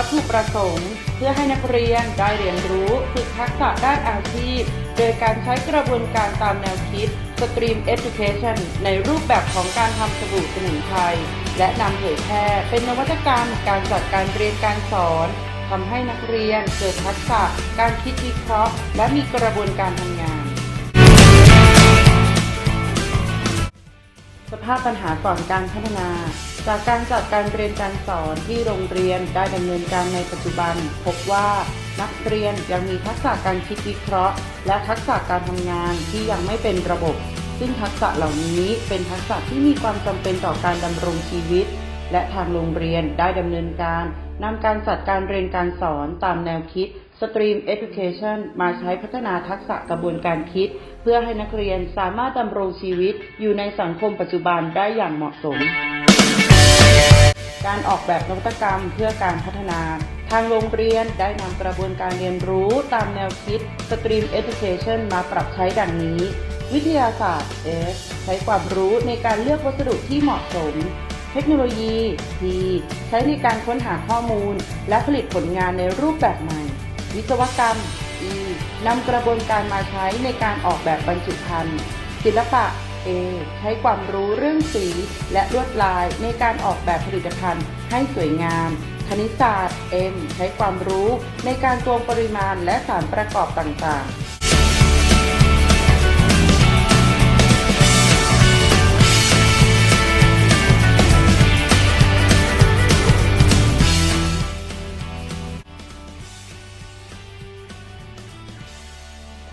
วัตถุประสงค์ เพื่อให้นักเรียนได้เรียนรู้ฝึกทักษะด้านอาชีพ โดยการใช้กระบวนการตามแนวคิด Stream Education ในรูปแบบของการทำสบู่สมุนไพรและนำเผยแพร่เป็นนวัตกรรมการจัดการเรียนการสอนทำให้นักเรียนเกิดทักษะการคิดวิเคราะห์ และมีกระบวนการทำงาน สภาพปัญหาก่อนการพัฒนา จากการจัดการเรียนการสอนที่โรงเรียนได้ดำเนินการในปัจจุบัน พบว่านักเรียนยังมีทักษะการคิดวิเคราะห์ และทักษะการทำงานที่ยังไม่เป็นระบบ ซึ่งทักษะเหล่านี้เป็นทักษะที่มีความจำเป็นต่อการดำรงชีวิต และทางโรงเรียนได้ดำเนินการนำการจัดการเรียนการสอนตามแนวคิด Stream Education มาใช้พัฒนาทักษะกระบวนการคิด เพื่อให้นักเรียนสามารถดำรงชีวิตอยู่ในสังคมปัจจุบันได้อย่างเหมาะสม การออกแบบนวัตกรรมเพื่อการพัฒนาทางโรงเรียนได้นำกระบวนการเรียนรู้ตามแนวคิด Stream Education มาปรับใช้ดังนี้ วิทยาศาสตร์ S ใช้ความรู้ในการเลือกวัสดุที่เหมาะสม เทคโนโลยี T ใช้ในการค้นหาข้อมูล และผลิตผลงานในรูปแบบใหม่ วิศวกรรม E นำกระบวนการมาใช้ในการออกแบบบรรจุภัณฑ์ ศิลปะ A ใช้ความรู้เรื่องสีและลวดลายในการออกแบบผลิตภัณฑ์ให้สวยงาม คณิตศาสตร์ M ใช้ความรู้ในการตวงปริมาณและสารประกอบต่างๆ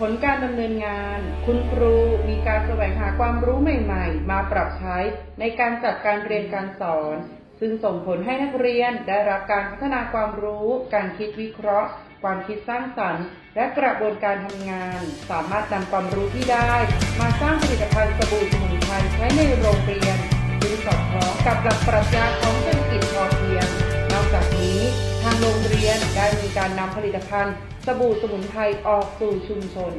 ผลการดำเนินงาน คุณครูมีการแสวงหาความรู้ใหม่ๆ มาปรับใช้ในการจัดการเรียนการสอน ซึ่งส่งผลให้นักเรียนได้รับการพัฒนาความรู้ การคิดวิเคราะห์ ความคิดสร้างสรรค์ และกระบวนการทำงาน สามารถนำความรู้ที่ได้ มาสร้างผลิตภัณฑ์สบู่สมุนไพรใช้ในโรงเรียน ซึ่งสอดคล้องกับหลักปรัชญาของเศรษฐ การนำผลิตภัณฑ์ สบู่สมุนไพรออกสู่ชุมชน